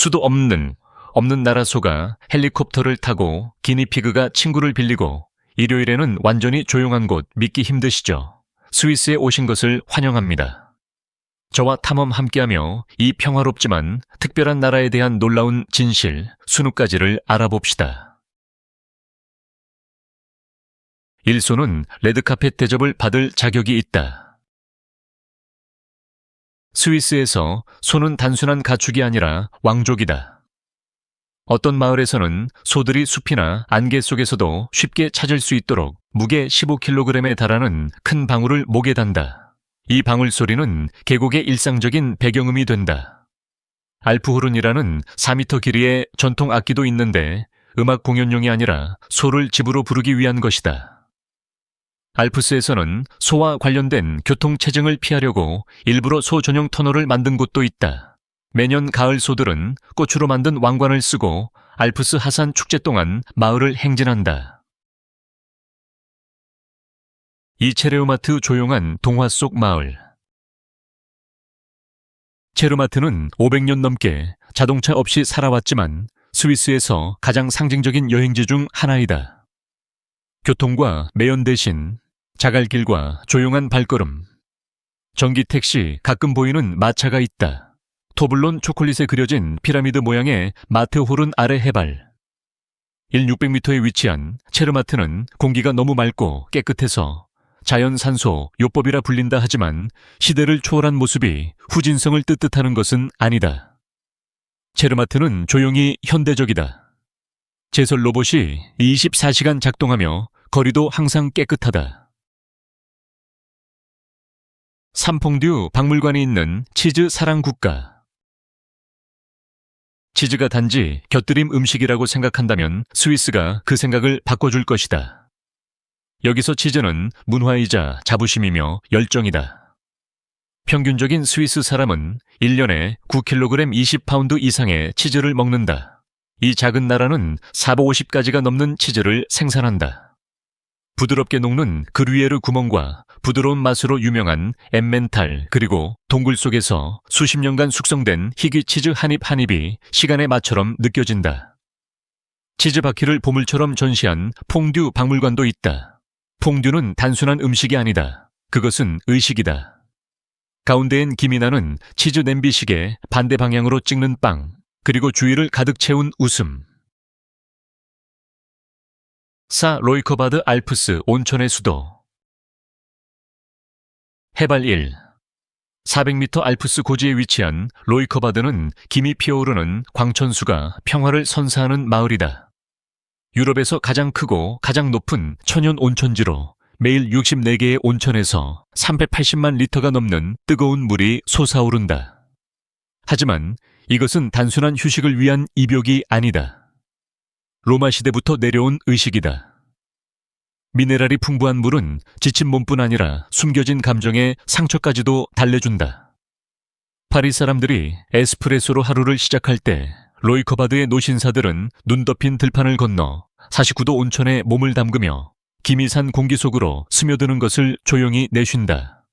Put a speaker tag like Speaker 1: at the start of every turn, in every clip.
Speaker 1: 수도 없는 없는 나라 소가 헬리콥터를 타고 기니피그가 친구를 빌리고 일요일에는 완전히 조용한 곳 믿기 힘드시죠? 스위스에 오신 것을 환영합니다. 저와 탐험 함께하며 이 평화롭지만 특별한 나라에 대한 놀라운 진실, 순우까지를 알아봅시다. 일소는 레드카펫 대접을 받을 자격이 있다. 스위스에서 소는 단순한 가축이 아니라 왕족이다. 어떤 마을에서는 소들이 숲이나 안개 속에서도 쉽게 찾을 수 있도록 무게 15kg에 달하는 큰 방울을 목에 단다. 이 방울 소리는 계곡의 일상적인 배경음이 된다. 알프호른이라는 4m 길이의 전통 악기도 있는데 음악 공연용이 아니라 소를 집으로 부르기 위한 것이다. 알프스에서는 소와 관련된 교통체증을 피하려고 일부러 소 전용 터널을 만든 곳도 있다. 매년 가을 소들은 꽃으로 만든 왕관을 쓰고 알프스 하산 축제 동안 마을을 행진한다. 이체레오마트 조용한 동화 속 마을. 체르마트는 500년 넘게 자동차 없이 살아왔지만 스위스에서 가장 상징적인 여행지 중 하나이다. 교통과 매연 대신 자갈길과 조용한 발걸음. 전기 택시 가끔 보이는 마차가 있다. 토블론 초콜릿에 그려진 피라미드 모양의 마트홀은 아래 해발. 1600m에 위치한 체르마트는 공기가 너무 맑고 깨끗해서 자연 산소 요법이라 불린다 하지만 시대를 초월한 모습이 후진성을 뜻뜻하는 것은 아니다. 체르마트는 조용히 현대적이다. 제설 로봇이 24시간 작동하며 거리도 항상 깨끗하다. 삼퐁듀 박물관이 있는 치즈 사랑 국가. 치즈가 단지 곁들임 음식이라고 생각한다면 스위스가 그 생각을 바꿔줄 것이다. 여기서 치즈는 문화이자 자부심이며 열정이다. 평균적인 스위스 사람은 1년에 9kg 20파운드 이상의 치즈를 먹는다. 이 작은 나라는 450가지가 넘는 치즈를 생산한다. 부드럽게 녹는 그루이에르 구멍과 부드러운 맛으로 유명한 엠멘탈 그리고 동굴 속에서 수십 년간 숙성된 희귀 치즈 한입 한 입이 시간의 맛처럼 느껴진다. 치즈 바퀴를 보물처럼 전시한 퐁듀 박물관도 있다. 퐁듀는 단순한 음식이 아니다. 그것은 의식이다. 가운데엔 김이 나는 치즈 냄비식에 반대 방향으로 찍는 빵, 그리고 주위를 가득 채운 웃음. 사 로이커바드 알프스 온천의 수도. 해발 1. 400m 알프스 고지에 위치한 로이커바드는 김이 피어오르는 광천수가 평화를 선사하는 마을이다. 유럽에서 가장 크고 가장 높은 천연 온천지로 매일 64개의 온천에서 380만 리터가 넘는 뜨거운 물이 솟아오른다. 하지만 이것은 단순한 휴식을 위한 입욕이 아니다. 로마 시대부터 내려온 의식이다. 미네랄이 풍부한 물은 지친 몸뿐 아니라 숨겨진 감정의 상처까지도 달래준다. 파리 사람들이 에스프레소로 하루를 시작할 때 로이커바드의 노신사들은 눈 덮인 들판을 건너 49도 온천에 몸을 담그며 김이 산 공기 속으로 스며드는 것을 조용히 내쉰다.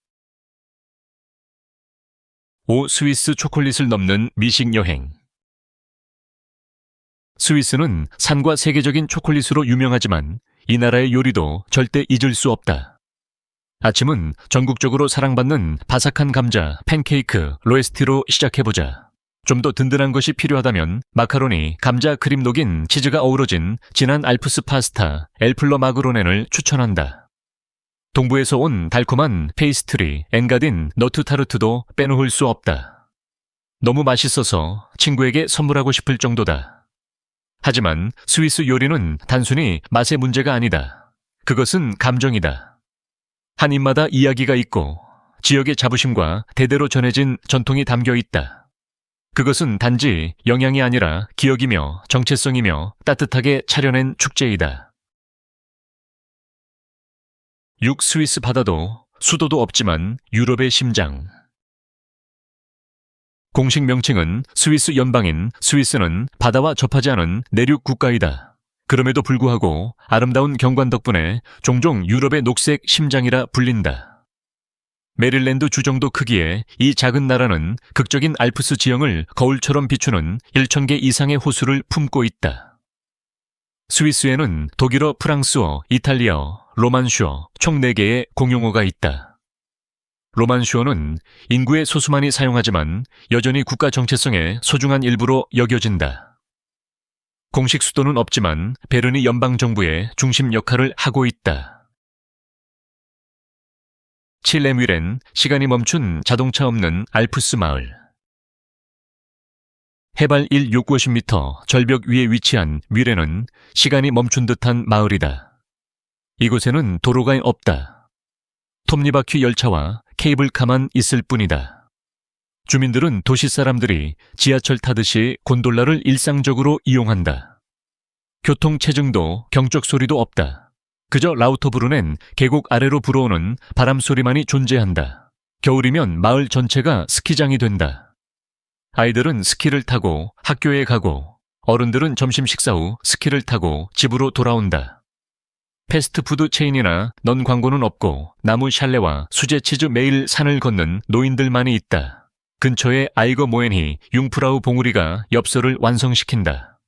Speaker 1: 오 스위스 초콜릿을 넘는 미식 여행. 스위스는 산과 세계적인 초콜릿으로 유명하지만 이 나라의 요리도 절대 잊을 수 없다. 아침은 전국적으로 사랑받는 바삭한 감자, 팬케이크, 로에스티로 시작해보자. 좀 더 든든한 것이 필요하다면 마카로니, 감자 크림 녹인 치즈가 어우러진 진한 알프스 파스타, 엘플러 마그로넨을 추천한다. 동부에서 온 달콤한 페이스트리, 엔가딘, 너트 타르트도 빼놓을 수 없다. 너무 맛있어서 친구에게 선물하고 싶을 정도다. 하지만 스위스 요리는 단순히 맛의 문제가 아니다. 그것은 감정이다. 한 입마다 이야기가 있고 지역의 자부심과 대대로 전해진 전통이 담겨 있다. 그것은 단지 영양이 아니라 기억이며 정체성이며 따뜻하게 차려낸 축제이다. 육 스위스 바다도 수도도 없지만 유럽의 심장. 공식 명칭은 스위스 연방인 스위스는 바다와 접하지 않은 내륙 국가이다. 그럼에도 불구하고 아름다운 경관 덕분에 종종 유럽의 녹색 심장이라 불린다. 메릴랜드 주 정도 크기의 이 작은 나라는 극적인 알프스 지형을 거울처럼 비추는 1,000개 이상의 호수를 품고 있다. 스위스에는 독일어, 프랑스어, 이탈리아어, 로만슈어 총 4개의 공용어가 있다. 로만슈어는 인구의 소수만이 사용하지만 여전히 국가 정체성의 소중한 일부로 여겨진다. 공식 수도는 없지만 베르니 연방정부의 중심 역할을 하고 있다. 칠레뮤렌 시간이 멈춘 자동차 없는 알프스 마을. 해발 1 650m 절벽 위에 위치한 뮤렌은 시간이 멈춘 듯한 마을이다. 이곳에는 도로가 없다. 톱니바퀴 열차와 케이블카만 있을 뿐이다. 주민들은 도시 사람들이 지하철 타듯이 곤돌라를 일상적으로 이용한다. 교통 체증도 경적 소리도 없다. 그저 라우터브루는 계곡 아래로 불어오는 바람 소리만이 존재한다. 겨울이면 마을 전체가 스키장이 된다. 아이들은 스키를 타고 학교에 가고 어른들은 점심 식사 후 스키를 타고 집으로 돌아온다. 패스트푸드 체인이나 넌 광고는 없고 나무 샬레와 수제 치즈 매일 산을 걷는 노인들만이 있다. 근처에 아이거 모엔히 융프라우 봉우리가 엽서를 완성시킨다.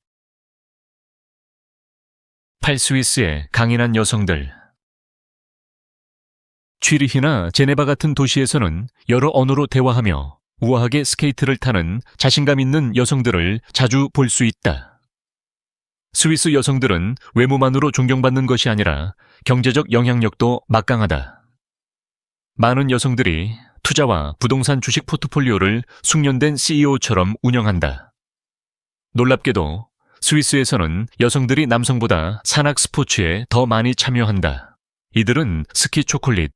Speaker 1: 팔스위스의 강인한 여성들. 취리히나 제네바 같은 도시에서는 여러 언어로 대화하며 우아하게 스케이트를 타는 자신감 있는 여성들을 자주 볼 수 있다. 스위스 여성들은 외모만으로 존경받는 것이 아니라 경제적 영향력도 막강하다. 많은 여성들이 투자와 부동산 주식 포트폴리오를 숙련된 CEO처럼 운영한다. 놀랍게도 스위스에서는 여성들이 남성보다 산악 스포츠에 더 많이 참여한다. 이들은 스키 초콜릿,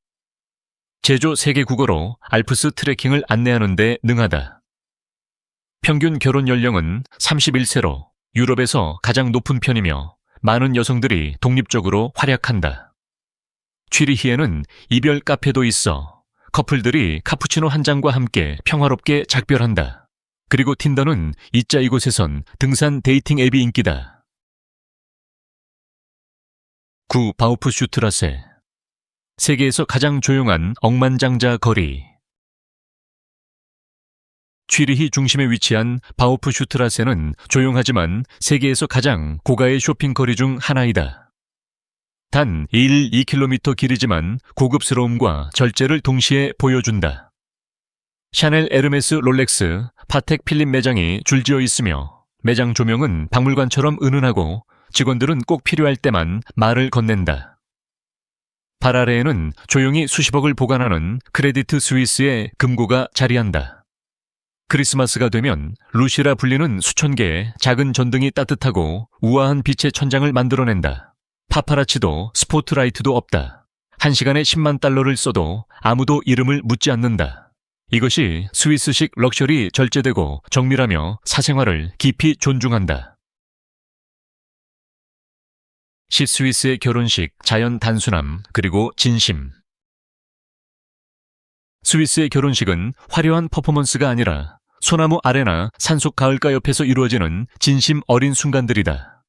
Speaker 1: 제조 세계 국어로 알프스 트레킹을 안내하는 데 능하다. 평균 결혼 연령은 31세로 유럽에서 가장 높은 편이며 많은 여성들이 독립적으로 활약한다. 취리히에는 이별 카페도 있어 커플들이 카푸치노 한 잔과 함께 평화롭게 작별한다. 그리고 틴더는 이자 이곳에선 등산 데이팅 앱이 인기다. 9. 바우프슈트라세 세계에서 가장 조용한 억만장자 거리 취리히 중심에 위치한 바우프슈트라세는 조용하지만 세계에서 가장 고가의 쇼핑 거리 중 하나이다. 단 1, 2km 길이지만 고급스러움과 절제를 동시에 보여준다. 샤넬 에르메스 롤렉스 파텍 필립 매장이 줄지어 있으며 매장 조명은 박물관처럼 은은하고 직원들은 꼭 필요할 때만 말을 건넨다. 발 아래에는 조용히 수십억을 보관하는 크레디트 스위스의 금고가 자리한다. 크리스마스가 되면 루시라 불리는 수천 개의 작은 전등이 따뜻하고 우아한 빛의 천장을 만들어낸다. 파파라치도 스포트라이트도 없다. 한 시간에 10만 달러를 써도 아무도 이름을 묻지 않는다. 이것이 스위스식 럭셔리 절제되고 정밀하며 사생활을 깊이 존중한다. 시스위스의 결혼식 자연 단순함 그리고 진심 스위스의 결혼식은 화려한 퍼포먼스가 아니라 소나무 아래나 산속 가을가 옆에서 이루어지는 진심 어린 순간들이다.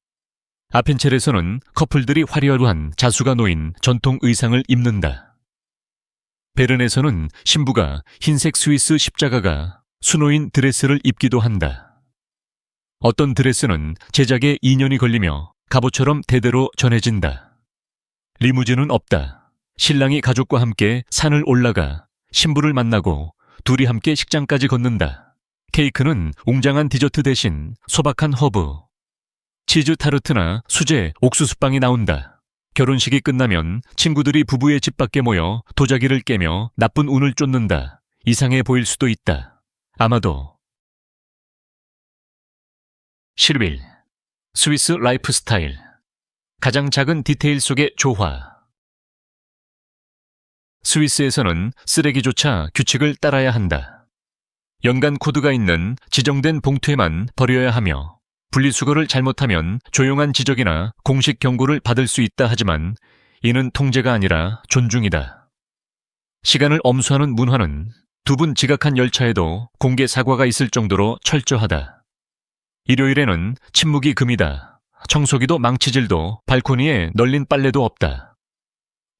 Speaker 1: 아펜첼에서는 커플들이 화려한 자수가 놓인 전통 의상을 입는다. 베른에서는 신부가 흰색 스위스 십자가가 수노인 드레스를 입기도 한다. 어떤 드레스는 제작에 2년이 걸리며 갑옷처럼 대대로 전해진다. 리무진은 없다. 신랑이 가족과 함께 산을 올라가 신부를 만나고 둘이 함께 식장까지 걷는다. 케이크는 웅장한 디저트 대신 소박한 허브, 치즈 타르트나 수제, 옥수수빵이 나온다. 결혼식이 끝나면 친구들이 부부의 집 밖에 모여 도자기를 깨며 나쁜 운을 쫓는다. 이상해 보일 수도 있다. 아마도. 11. 스위스 라이프 스타일. 가장 작은 디테일 속의 조화. 스위스에서는 쓰레기조차 규칙을 따라야 한다. 연간 코드가 있는 지정된 봉투에만 버려야 하며 분리수거를 잘못하면 조용한 지적이나 공식 경고를 받을 수 있다 하지만 이는 통제가 아니라 존중이다. 시간을 엄수하는 문화는 두 분 지각한 열차에도 공개 사과가 있을 정도로 철저하다. 일요일에는 침묵이 금이다. 청소기도 망치질도 발코니에 널린 빨래도 없다.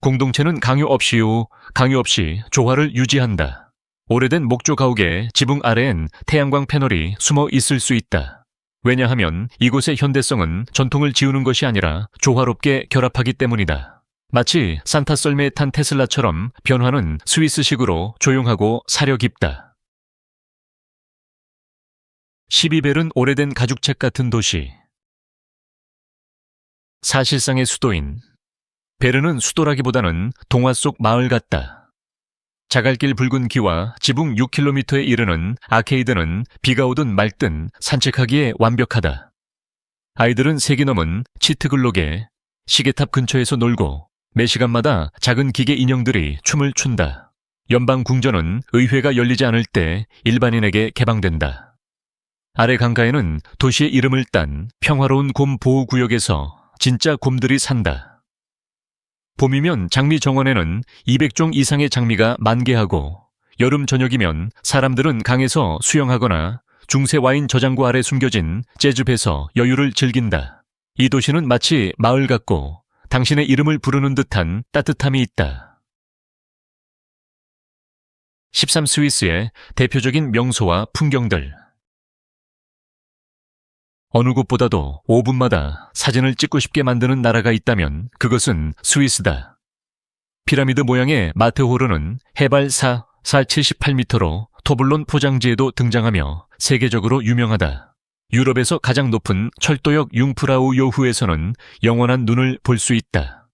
Speaker 1: 공동체는 강요 없이요, 강요 없이 조화를 유지한다. 오래된 목조 가옥의 지붕 아래엔 태양광 패널이 숨어 있을 수 있다. 왜냐하면 이곳의 현대성은 전통을 지우는 것이 아니라 조화롭게 결합하기 때문이다. 마치 산타 썰매에 탄 테슬라처럼 변화는 스위스식으로 조용하고 사려 깊다. 12벨은 오래된 가죽책 같은 도시. 사실상의 수도인 베르는 수도라기보다는 동화 속 마을 같다. 자갈길 붉은 기와 지붕 6km에 이르는 아케이드는 비가 오든 맑든 산책하기에 완벽하다. 아이들은 세기 넘은 치트글록에 시계탑 근처에서 놀고 매 시간마다 작은 기계 인형들이 춤을 춘다. 연방 궁전은 의회가 열리지 않을 때 일반인에게 개방된다. 아래 강가에는 도시의 이름을 딴 평화로운 곰 보호구역에서 진짜 곰들이 산다. 봄이면 장미 정원에는 200종 이상의 장미가 만개하고 여름 저녁이면 사람들은 강에서 수영하거나 중세 와인 저장고 아래 숨겨진 재즈배에서 여유를 즐긴다. 이 도시는 마치 마을 같고 당신의 이름을 부르는 듯한 따뜻함이 있다. 13 스위스의 대표적인 명소와 풍경들. 어느 곳보다도 5분마다 사진을 찍고 싶게 만드는 나라가 있다면 그것은 스위스다. 피라미드 모양의 마테호르는 해발 4, 478m로 토블론 포장지에도 등장하며 세계적으로 유명하다. 유럽에서 가장 높은 철도역 융프라우 요후에서는 영원한 눈을 볼 수 있다.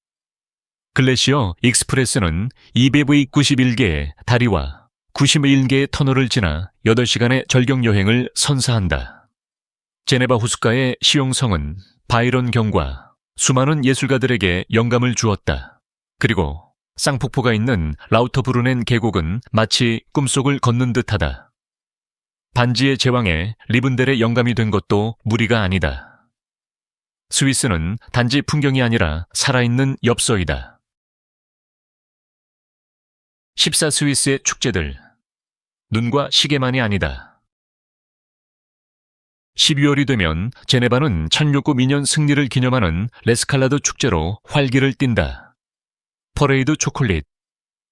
Speaker 1: 글래시어 익스프레스는 291개의 다리와 91개의 터널을 지나 8시간의 절경 여행을 선사한다. 제네바 호숫가의 시용성은 바이런 경과 수많은 예술가들에게 영감을 주었다. 그리고 쌍폭포가 있는 라우터브루넨 계곡은 마치 꿈속을 걷는 듯하다. 반지의 제왕에 리븐델의 영감이 된 것도 무리가 아니다. 스위스는 단지 풍경이 아니라 살아있는 엽서이다. 14 스위스의 축제들. 눈과 시계만이 아니다. 12월이 되면 제네바는 1609 승리를 기념하는 레스칼라드 축제로 활기를 띈다. 퍼레이드 초콜릿,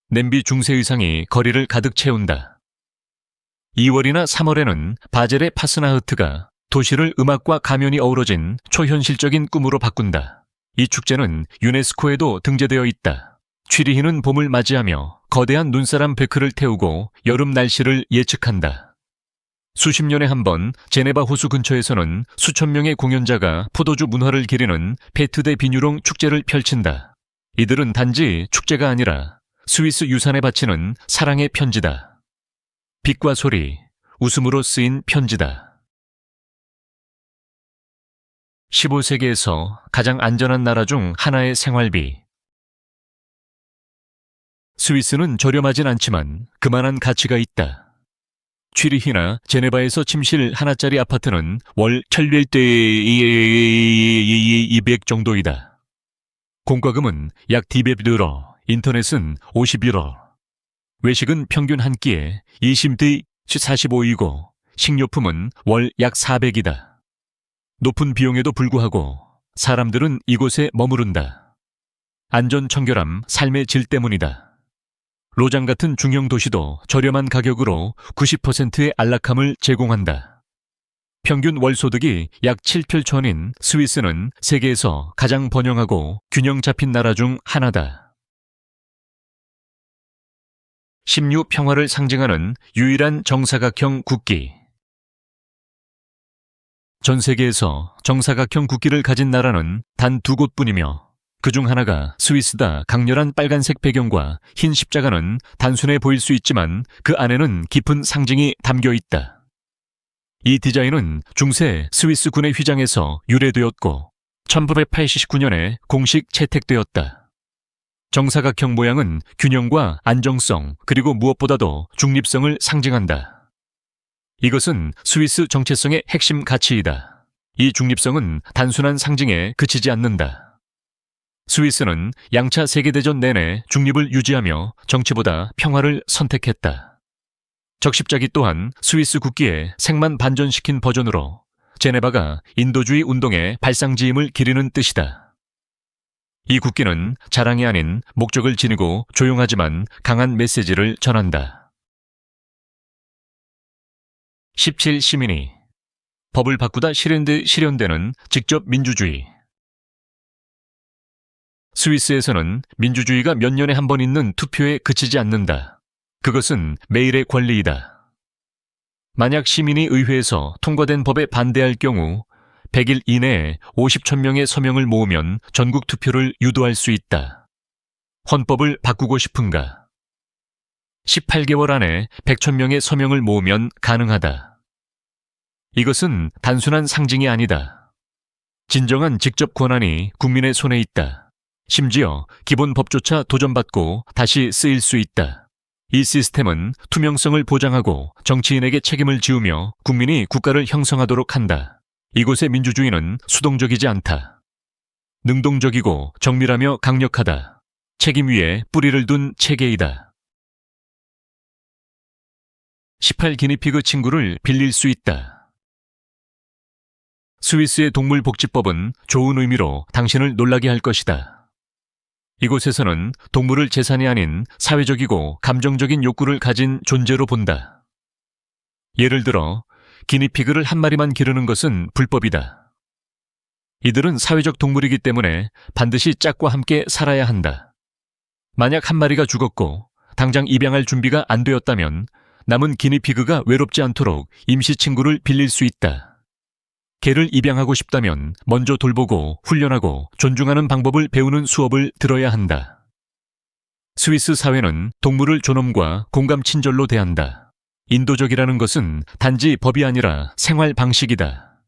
Speaker 1: 냄비 중세 의상이 거리를 가득 채운다. 2월이나 3월에는 바젤의 파스나흐트가 도시를 음악과 가면이 어우러진 초현실적인 꿈으로 바꾼다. 이 축제는 유네스코에도 등재되어 있다. 취리히는 봄을 맞이하며 거대한 눈사람 베크를 태우고 여름 날씨를 예측한다. 수십 년에 한 번 제네바 호수 근처에서는 수천 명의 공연자가 포도주 문화를 기리는 페트데 비뉴롱 축제를 펼친다. 이들은 단지 축제가 아니라 스위스 유산에 바치는 사랑의 편지다. 빛과 소리, 웃음으로 쓰인 편지다. 15세기에서 가장 안전한 나라 중 하나의 생활비. 스위스는 저렴하진 않지만 그만한 가치가 있다. 취리히나 제네바에서 침실 하나짜리 아파트는 월 천릴대 200 정도이다. 공과금은 약 디베 늘어 인터넷은 51어. 외식은 평균 한 끼에 20대 45이고 식료품은 월 약 400이다. 높은 비용에도 불구하고 사람들은 이곳에 머무른다. 안전 청결함, 삶의 질 때문이다. 로장 같은 중형 도시도 저렴한 가격으로 90%의 안락함을 제공한다. 평균 월 소득이 약 7필 천인 스위스는 세계에서 가장 번영하고 균형 잡힌 나라 중 하나다. 16 평화를 상징하는 유일한 정사각형 국기. 전 세계에서 정사각형 국기를 가진 나라는 단 두 곳뿐이며 그 중 하나가 스위스다 강렬한 빨간색 배경과 흰 십자가는 단순해 보일 수 있지만 그 안에는 깊은 상징이 담겨 있다. 이 디자인은 중세 스위스 군의 휘장에서 유래되었고 1989년에 공식 채택되었다. 정사각형 모양은 균형과 안정성 그리고 무엇보다도 중립성을 상징한다. 이것은 스위스 정체성의 핵심 가치이다. 이 중립성은 단순한 상징에 그치지 않는다. 스위스는 양차 세계대전 내내 중립을 유지하며 정치보다 평화를 선택했다. 적십자기 또한 스위스 국기에 색만 반전시킨 버전으로 제네바가 인도주의 운동의 발상지임을 기리는 뜻이다. 이 국기는 자랑이 아닌 목적을 지니고 조용하지만 강한 메시지를 전한다. 17 시민이 법을 바꾸다 실현되는 직접 민주주의. 스위스에서는 민주주의가 몇 년에 한 번 있는 투표에 그치지 않는다. 그것은 매일의 권리이다. 만약 시민이 의회에서 통과된 법에 반대할 경우 100일 이내에 50천 명의 서명을 모으면 전국 투표를 유도할 수 있다. 헌법을 바꾸고 싶은가? 18개월 안에 100천 명의 서명을 모으면 가능하다. 이것은 단순한 상징이 아니다. 진정한 직접 권한이 국민의 손에 있다. 심지어 기본 법조차 도전받고 다시 쓰일 수 있다. 이 시스템은 투명성을 보장하고 정치인에게 책임을 지우며 국민이 국가를 형성하도록 한다. 이곳의 민주주의는 수동적이지 않다. 능동적이고 정밀하며 강력하다. 책임 위에 뿌리를 둔 체계이다. 18 기니피그 친구를 빌릴 수 있다. 스위스의 동물복지법은 좋은 의미로 당신을 놀라게 할 것이다. 이곳에서는 동물을 재산이 아닌 사회적이고 감정적인 욕구를 가진 존재로 본다. 예를 들어, 기니피그를 한 마리만 기르는 것은 불법이다. 이들은 사회적 동물이기 때문에 반드시 짝과 함께 살아야 한다. 만약 한 마리가 죽었고 당장 입양할 준비가 안 되었다면 남은 기니피그가 외롭지 않도록 임시 친구를 빌릴 수 있다. 개를 입양하고 싶다면 먼저 돌보고 훈련하고 존중하는 방법을 배우는 수업을 들어야 한다. 스위스 사회는 동물을 존엄과 공감 친절로 대한다. 인도적이라는 것은 단지 법이 아니라 생활 방식이다.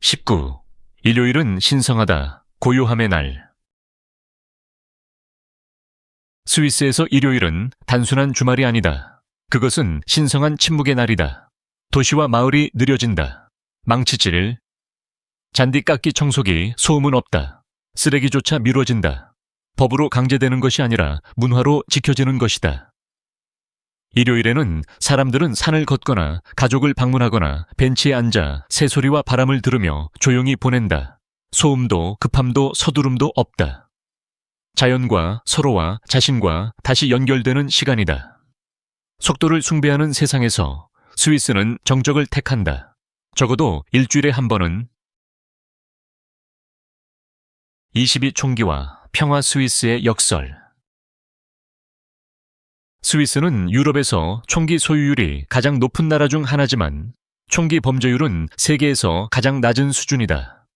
Speaker 1: 19. 일요일은 신성하다. 고요함의 날. 스위스에서 일요일은 단순한 주말이 아니다. 그것은 신성한 침묵의 날이다. 도시와 마을이 느려진다. 망치질. 잔디 깎기 청소기 소음은 없다. 쓰레기조차 미뤄진다. 법으로 강제되는 것이 아니라 문화로 지켜지는 것이다. 일요일에는 사람들은 산을 걷거나 가족을 방문하거나 벤치에 앉아 새소리와 바람을 들으며 조용히 보낸다. 소음도 급함도 서두름도 없다. 자연과 서로와 자신과 다시 연결되는 시간이다. 속도를 숭배하는 세상에서 스위스는 정적을 택한다. 적어도 일주일에 한 번은 22 총기와 평화 스위스의 역설 스위스는 유럽에서 총기 소유율이 가장 높은 나라 중 하나지만 총기 범죄율은 세계에서 가장 낮은 수준이다.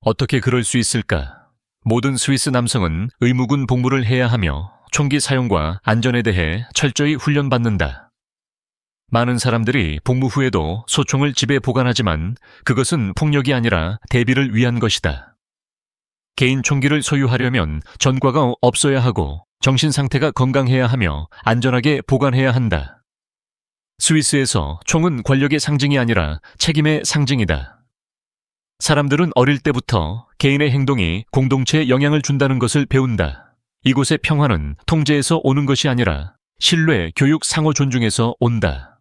Speaker 1: 어떻게 그럴 수 있을까? 모든 스위스 남성은 의무군 복무를 해야 하며 총기 사용과 안전에 대해 철저히 훈련받는다. 많은 사람들이 복무 후에도 소총을 집에 보관하지만 그것은 폭력이 아니라 대비를 위한 것이다. 개인 총기를 소유하려면 전과가 없어야 하고 정신 상태가 건강해야 하며 안전하게 보관해야 한다. 스위스에서 총은 권력의 상징이 아니라 책임의 상징이다. 사람들은 어릴 때부터 개인의 행동이 공동체에 영향을 준다는 것을 배운다. 이곳의 평화는 통제에서 오는 것이 아니라 신뢰, 교육, 상호 존중에서 온다.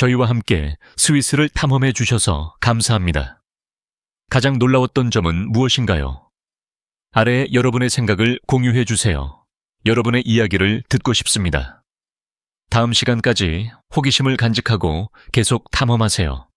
Speaker 1: 저희와 함께 스위스를 탐험해 주셔서 감사합니다. 가장 놀라웠던 점은 무엇인가요? 아래에 여러분의 생각을 공유해 주세요. 여러분의 이야기를 듣고 싶습니다. 다음 시간까지 호기심을 간직하고 계속 탐험하세요.